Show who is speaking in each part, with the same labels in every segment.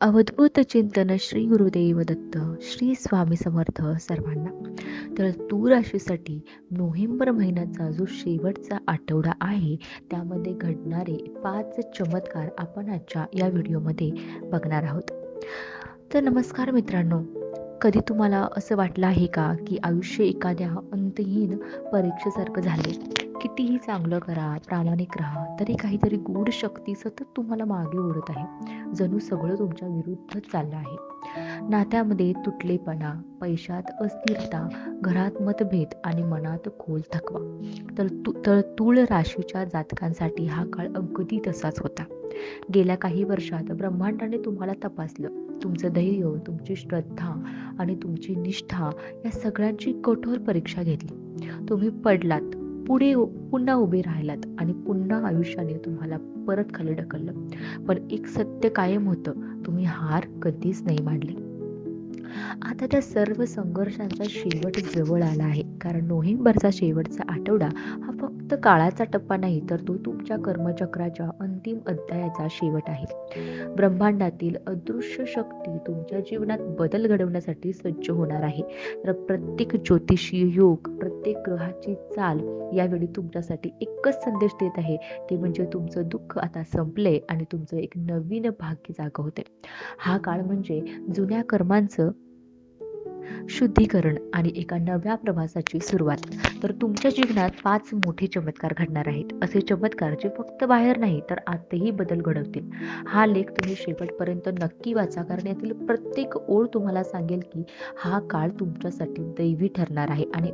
Speaker 1: अवधूत चिंतन श्री गुरुदेव दत्त श्री स्वामी समर्थ सर्वांना. तर तूर राशीसाठी नोव्हेंबर महिन्याचा जो शेवटचा आठवडा आहे त्यामध्ये घडणारे पाच चमत्कार आपण आजच्या या व्हिडिओमध्ये बघणार आहोत. तर नमस्कार मित्रांनो कधी तुम्हाला असं वाटलं आहे का की आयुष्य एखाद्या अंतहीन परीक्षेसारखं झाले कितीही चांगलं करा प्रामाणिक राहा तरी काहीतरी गूढ शक्ती सतत तुम्हाला मागे ओढत आहे जणू सगळं तुमच्या विरुद्धच चाललं आहे. नात्यामध्ये तुटलेपणा पैशात अस्थिरता घरात मतभेद आणि मनात खोल थकवा. तर तु तर तूळ राशीच्या जातकांसाठी हा काळ अगदी तसाच होता. गेल्या काही वर्षात ब्रह्मांडाने तुम्हाला तपासलं. तुमचं धैर्य तुमची श्रद्धा आणि तुमची निष्ठा या सगळ्यांची कठोर परीक्षा घेतली. तुम्ही पडलात. पुढे पुन्हा उभे राहिलात आणि पुन्हा आयुष्याने तुम्हाला परत खाली ढकललं. पण एक सत्य कायम होतं. तुम्ही हार कधीच नाही मांडली आता त्या सर्व संघर्षांचा शेवट जवळ आला आहे. कारण नोव्हेंबरचा शेवटचा आठवडा हा फक्त काळाचा टप्पा नाही तर तो तुमच्या कर्मचक्राच्या अंतिम अध्यायाचा शेवट आहे. ब्रह्मांडातील अदृश्य शक्ती तुमच्या जीवनात बदल घडवण्यासाठी सज्ज होणार आहे. तर प्रत्येक ज्योतिषीय योग प्रत्येक ग्रहाची चाल यावेळी तुमच्यासाठी एकच संदेश देत आहे. ते म्हणजे तुमचं दुःख आता संपले आणि तुमचं एक नवीन भाग्य जाग होते हा काळ म्हणजे जुन्या कर्मांचं शुद्धीकरण आणि एका नव्या प्रवासाची सुरुवात. तर तुमच्या जीवनात पाच मोठे चमत्कार घडणार आहेत. असे चमत्कार जे फक्त बाहेर नाही तर आतही बदल घडवतील. हा लेख तुम्ही शेवटपर्यंत नक्की वाचा. कारण यातील प्रत्येक ओळ तुम्हाला सांगेल की हा काळ तुमच्यासाठी दैवी ठरणार आहे. आणि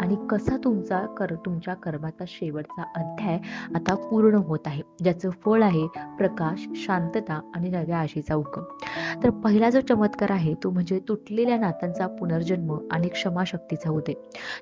Speaker 1: आणि कसा तुमचा कर तुमच्या कर्माचा शेवटचा अध्याय आता पूर्ण होत आहे. ज्याचं फळ आहे प्रकाश शांतता आणि नव्या आशेचा उगम. तर पहिला जो चमत्कार आहे तो म्हणजे तुटलेल्या नात्यांचा पुनर्जन्म आणि क्षमाशक्तीचा उदय.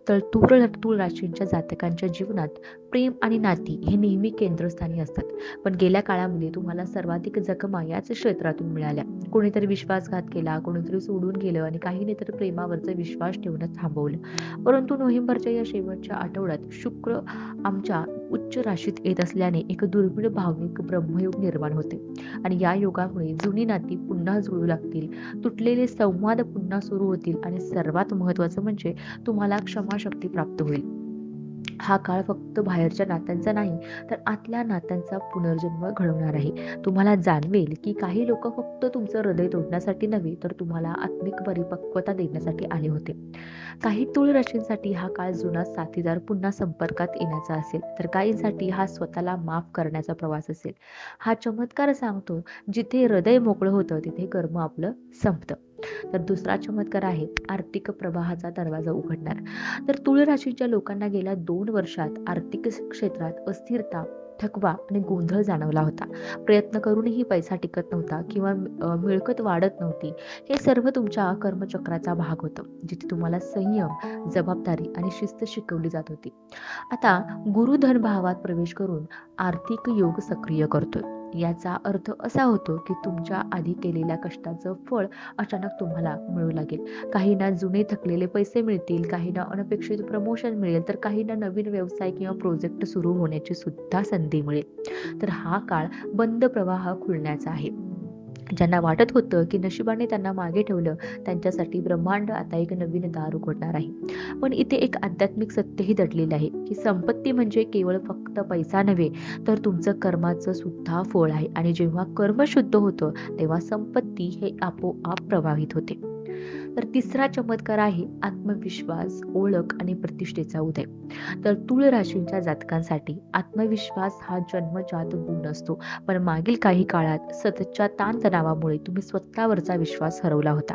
Speaker 1: तर तूळ तुळ राशींच्या जातकांच्या जीवनात प्रेम आणि नाती हे नेहमी केंद्रस्थानी असतात. पण गेल्या काळामध्ये तुम्हाला सर्वाधिक जखमा याच क्षेत्रातून मिळाल्या. कोणीतरी विश्वासघात केला कोणीतरी सोडून गेलं आणि काहीने तर प्रेमावरचा विश्वास ठेवणं थांबवलं. परंतु सप्टेंबरच्या या शेवटच्या आठवड्यात शुक्र आमच्या उच्च राशीत येत असल्याने एक दुर्मिळ भावनिक ब्रह्मयोग निर्माण होते. आणि या योगामुळे जुनी नाती पुन्हा जुळू लागतील तुटलेले संवाद पुन्हा सुरू होतील आणि सर्वात महत्वाचं म्हणजे तुम्हाला क्षमाशक्ती प्राप्त होईल. हा काळ फक्त बाहेरच्या नात्यांचा नाही तर आतल्या नात्यांचा पुनर्जन्म घडवणार आहे. तुम्हाला जाणवेल की काही लोक फक्त तुमचं हृदय तोडण्यासाठी नव्हे तर तुम्हाला आत्मिक परिपक्वता देण्यासाठी आले होते. काही तुळ राशींसाठी हा काळ जुना साथीदार पुन्हा संपर्कात येण्याचा असेल तर काहींसाठी हा स्वतःला माफ करण्याचा प्रवास असेल. हा चमत्कार सांगतो जिथे हृदय मोकळं होतं तिथे कर्म आपलं संपतं. तर दुसरा चमत्कार आहे आर्थिक प्रवाहाचा दरवाजा उघडणार. तर तुळ राशीच्या लोकांना गेल्या दोन वर्षात आर्थिक क्षेत्रात अस्थिरता थकवा आणि गोंधळ जाणवला होता. प्रयत्न करूनही पैसा टिकत नव्हता किंवा मिळकत वाढत नव्हती. हे सर्व तुमच्या कर्मचक्राचा भाग होतं जिथे तुम्हाला संयम जबाबदारी आणि शिस्त शिकवली जात होती. आता गुरुधन भावात प्रवेश करून आर्थिक योग सक्रिय करतोय. याचा अर्थ असा होतो की तुमच्या आधी केलेल्या कष्टाचं फळ अचानक तुम्हाला मिळू लागेल. काहींना जुने थकलेले पैसे मिळतील काहींना अनपेक्षित प्रमोशन मिळेल तर काहींना नवीन व्यवसाय किंवा प्रोजेक्ट सुरू होण्याची सुद्धा संधी मिळेल. तर हा काळ बंद प्रवाह खुलण्याचा आहे. ज्यांना वाटत होतं की नशिबाने त्यांना मागे ठेवलं त्यांच्यासाठी ब्रह्मांड आता एक नवीन दार उघडणार आहे. पण इथे एक आध्यात्मिक सत्यही दडलेलं आहे की संपत्ती म्हणजे केवळ फक्त पैसा नव्हे तर तुमचं कर्माचं सुद्धा फळ आहे. आणि जेव्हा कर्म शुद्ध होतं तेव्हा संपत्ती हे आपोआप प्रभावित होते. तर तिसरा चमत्कार आहे आत्मविश्वास ओळख आणि प्रतिष्ठेचा उदय. तर तुळ राशींच्या जातकांसाठी आत्मविश्वास हा जन्मजात गुण असतो. पण मागील काही काळात सततच्या ताणतणावामुळे तुम्ही स्वतःवरचा विश्वास हरवला होता.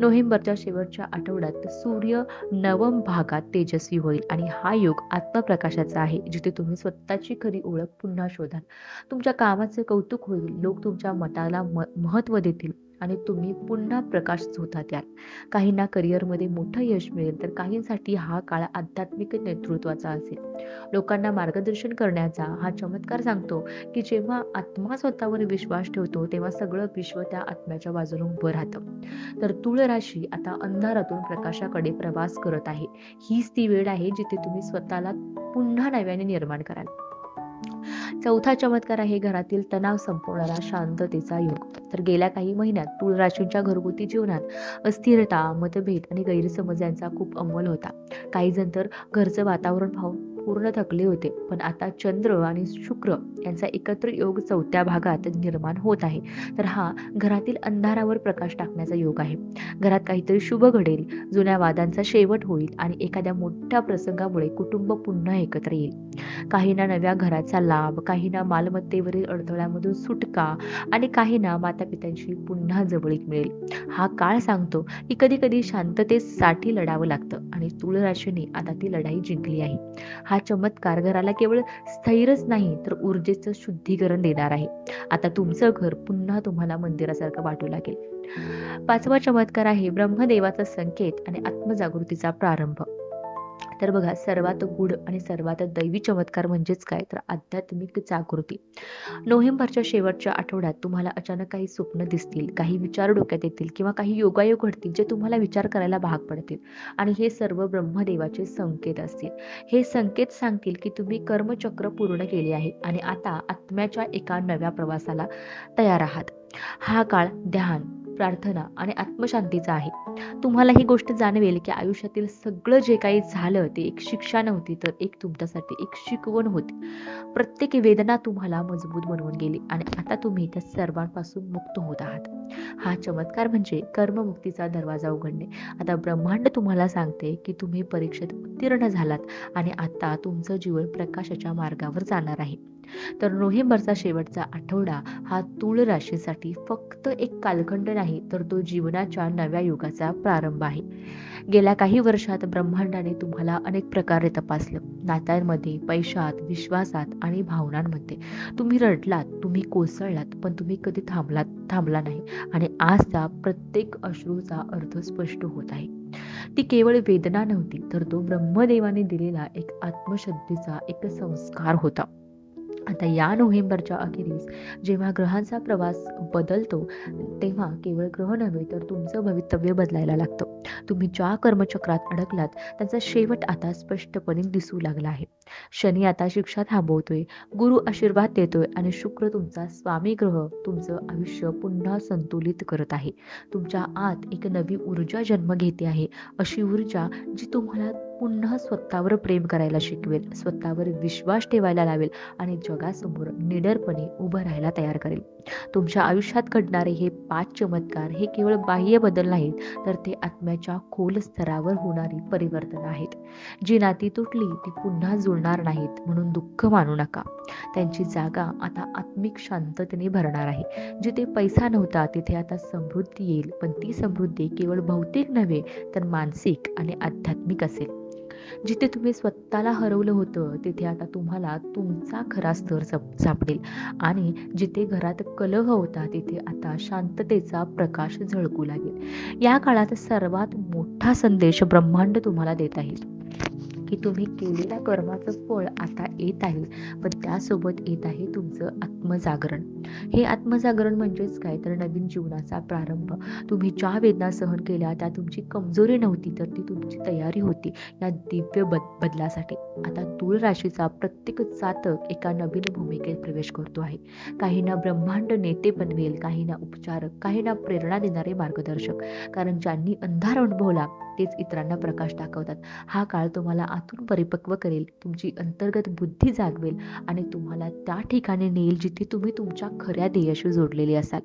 Speaker 1: नोव्हेंबरच्या शेवटच्या आठवड्यात सूर्य नवम भागात तेजस्वी होईल आणि हा योग आत्मप्रकाशाचा आहे जिथे तुम्ही स्वतःची खरी ओळख पुन्हा शोधाल. तुमच्या कामाचे कौतुक होईल. लोक तुमच्या मताला महत्त्व देतील. आणि तुम्ही पुन्हा प्रकाश होता द्याल काहींना करिअरमध्ये मोठं यश मिळेल तर काहींसाठी हा काळ आध्यात्मिक नेतृत्वाचा असेल. लोकांना मार्गदर्शन करण्याचा हा चमत्कार सांगतो की जेव्हा आत्मा स्वतःवर विश्वास ठेवतो तेव्हा सगळं विश्व त्या आत्म्याच्या बाजूने उभं राहतं. तर तुळ राशी आता अंधारातून प्रकाशाकडे प्रवास करत आहे. हीच ती वेळ आहे जिथे तुम्ही स्वतःला पुन्हा नव्याने निर्माण कराल. चौथा चमत्कार आहे घरातील तणाव संपवणारा शांततेचा योग. तर गेल्या काही महिन्यात तुळ राशींच्या घरगुती जीवनात अस्थिरता मतभेद आणि गैरसमज यांचा खूप अंमल होता. काही जण तर घरचं वातावरण पाहून पूर्ण थकले होते. पण आता चंद्र आणि शुक्र यांचा एकत्र योग चौथ्या भागात निर्माण होत आहे. तर हा घरातील अंधारावर प्रकाश टाकण्याचा योग आहे. घरात काहीतरी शुभ घडेल जुन्या वादांचा शेवट होईल आणि एखाद्या मोठ्या प्रसंगामुळे कुटुंब पुन्हा एकत्र येईल. काहींना नव्या घराचा लाभ काहींना मालमत्तेवरील अडथळ्यामधून सुटका आणि काहींना माता पित्यांशी पुन्हा जवळीक मिळेल. हा काळ सांगतो की कधी कधी शांततेसाठी लढावं लागतं आणि तुळ राशीने आता ती लढाई जिंकली आहे. हा चमत्कार. घराला केवळ स्थैरच नाही तर ऊर्जेचं शुद्धीकरण देणार आहे. आता तुमचं घर पुन्हा तुम्हाला मंदिरासारखं वाटू लागेल. पाचवा चमत्कार आहे ब्रह्मदेवाचा संकेत आणि आत्मजागृतीचा प्रारंभ. तर बघा सर्वात गुढ आणि सर्वात दैवी चमत्कार म्हणजेच काय? तर आध्यात्मिक जागृती. नोव्हेंबरच्या शेवटच्या आठवड्यात तुम्हाला अचानक काही स्वप्न दिसतील काही विचार डोक्यात येतील किंवा काही योगायोग घडतील जे तुम्हाला विचार करायला भाग पडतील आणि हे सर्व ब्रह्मदेवाचे संकेत असतील. हे संकेत सांगतील की तुम्ही कर्मचक्र पूर्ण केले आहे आणि आता आत्म्याच्या एका नव्या प्रवासाला तयार आहात. हा काळ ध्यान प्रार्थना आणि आत्मशांतीचा आहे. तुम्हाला ही गोष्ट जाणवेल की आयुष्यातील सगळं जे काही झालं ते एक शिक्षा नव्हती तर एक तुमच्यासाठी एक शिकवण होती. प्रत्येक वेदना तुम्हाला मजबूत बनवून गेली आणि आता तुम्ही त्या सर्वांपासून मुक्त होत आहात. हा चमत्कार म्हणजे कर्ममुक्तीचा दरवाजा उघडणे. आता ब्रह्मांड तुम्हाला सांगते की तुम्ही परीक्षेत उत्तीर्ण झालात आणि आता तुमचं जीवन प्रकाशाच्या मार्गावर जाणार आहे. तर नोव्हेंबरचा शेवटचा आठवडा हा तूळ राशीसाठी फक्त एक कालखंड नाही तर तो जीवनाच्या नव्या युगाचा प्रारंभ आहे. गेल्या काही वर्षात ब्रह्मांडाने तुम्हाला अनेक प्रकारे तपासलं. नात्यांमध्ये पैशात विश्वासात आणि भावनांमध्ये. तुम्ही रडलात तुम्ही कोसळलात पण तुम्ही कधी थांबलात थांबला नाही. आणि आजचा प्रत्येक अश्रूचा अर्थ स्पष्ट होत आहे. ती केवळ वेदना नव्हती तर तो ब्रह्मदेवाने दिलेला एक आत्मशुद्धीचा एक संस्कार होता. आता या नोव्हेंबरच्या अखेरीस जेव्हा ग्रहांचा प्रवास बदलतो तेव्हा केवळ ग्रह नव्हे तर तुमचं भवितव्य बदलायला लागतं. तुम्ही ज्या कर्मचक्रात अडकलात त्यांचा शेवट आता स्पष्टपणे दिसू लागला आहे. शनी आता शिक्षा थांबवतोय गुरु आशीर्वाद देतोय आणि शुक्र तुमचा स्वामी ग्रह तुमचं आयुष्य पुन्हा संतुलित करत आहे. तुमच्या आत एक नवी ऊर्जा जन्म घेते आहे अशी ऊर्जा जी तुम्हाला पुन्हा स्वतःवर प्रेम करायला शिकवेल स्वतःवर विश्वास ठेवायला लावेल आणि जगासमोर निडरपणे उभं राहायला तयार करेल. तुमच्या आयुष्यात घडणारे हे पाच चमत्कार हे केवळ बाह्य बदल नाहीत तर ते आत्म आत्म्याच्या खोल स्तरावर होणारी परिवर्तन आहेत. जी नाती तुटली ती पुन्हा जुळणार नाहीत म्हणून दुःख मानू नका. त्यांची जागा आता आत्मिक शांततेने भरणार आहे. जिथे पैसा नव्हता तिथे आता समृद्धी येईल. पण ती समृद्धी केवळ भौतिक नव्हे तर मानसिक आणि आध्यात्मिक असेल. जिथे तुम्ही स्वतःला हरवलं होतं तिथे आता तुम्हाला तुमचा खरा स्तर सापडेल. आणि जिथे घरात कलह होता तिथे आता शांततेचा प्रकाश झळकू लागेल. या काळात सर्वात मोठा संदेश ब्रह्मांड तुम्हाला देत आहे. की तुम्ही केलेल्या कर्माचं फळ आता येत आहे. पण त्यासोबत येत आहे तुमचं आत्मजागरण. हे आत्मजागरण म्हणजेच काय? तर नवीन जीवनाचा प्रारंभ. तुम्ही ज्या वेदना सहन केल्या त्या तुमची कमजोरी नव्हती तर ती तुमची तयारी होती या दिव्य बद बदलासाठी. आता तूळ राशीचा प्रत्येक जातक एका नवीन भूमिकेत प्रवेश करतो आहे. काहींना ब्रह्मांड नेते बनवेल काहींना उपचारक काहींना प्रेरणा देणारे मार्गदर्शक. कारण ज्यांनी अंधार अनुभवला तेच इतरांना प्रकाश दाखवतात. हा काळ तुम्हाला आतून परिपक्व करेल तुमची अंतर्गत बुद्धी जागवेल आणि तुम्हाला त्या ठिकाणी नेईल जिथे तुम्ही तुमच्या खऱ्या ध्येयाशी जोडलेले असाल.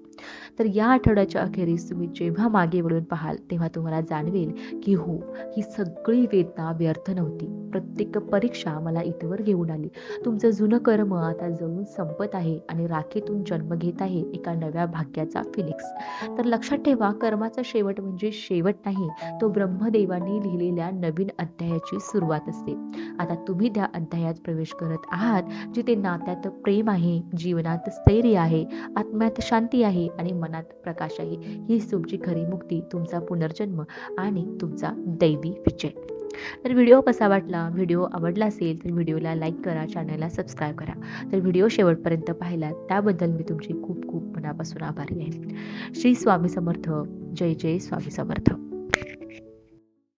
Speaker 1: तर या आठवड्याच्या अखेरीस तुम्ही जेव्हा मागे वळून पाहाल तेव्हा तुम्हाला जाणवेल की हो ही सगळी वेदना व्यर्थ नव्हती. प्रत्येक परीक्षा मला इथवर घेऊन आली. तुमचं जुनं कर्म आता जळून संपत आहे आणि राखेतून जन्म घेत आहे एका नव्या भाग्याचा फिनिक्स. तर लक्षात ठेवा कर्माचा शेवट म्हणजे शेवट नाही तो ब्रह्मदेवांनी लिहिलेल्या नवीन अध्यायाची सुरुवात असते. आता तुम्ही त्या अध्यायात प्रवेश करत आहात जिथे नात्यात प्रेम आहे जी जीवनात स्थैर्य आहे आत्म्यात शांती आहे आणि मनात प्रकाश आहे. ही तुमची खरी मुक्ती तुमचा पुनर्जन्म आणि तुमचा दैवी विजय. तर व्हिडिओ कसा वाटला? व्हिडिओ आवडला असेल तर व्हिडिओला लाईक करा चॅनलला सबस्क्राईब करा. तर व्हिडिओ शेवटपर्यंत पाहिला त्याबद्दल मी तुमची खूप खूप मनापासून आभारी आहे. श्री स्वामी समर्थ. जय जय स्वामी समर्थ.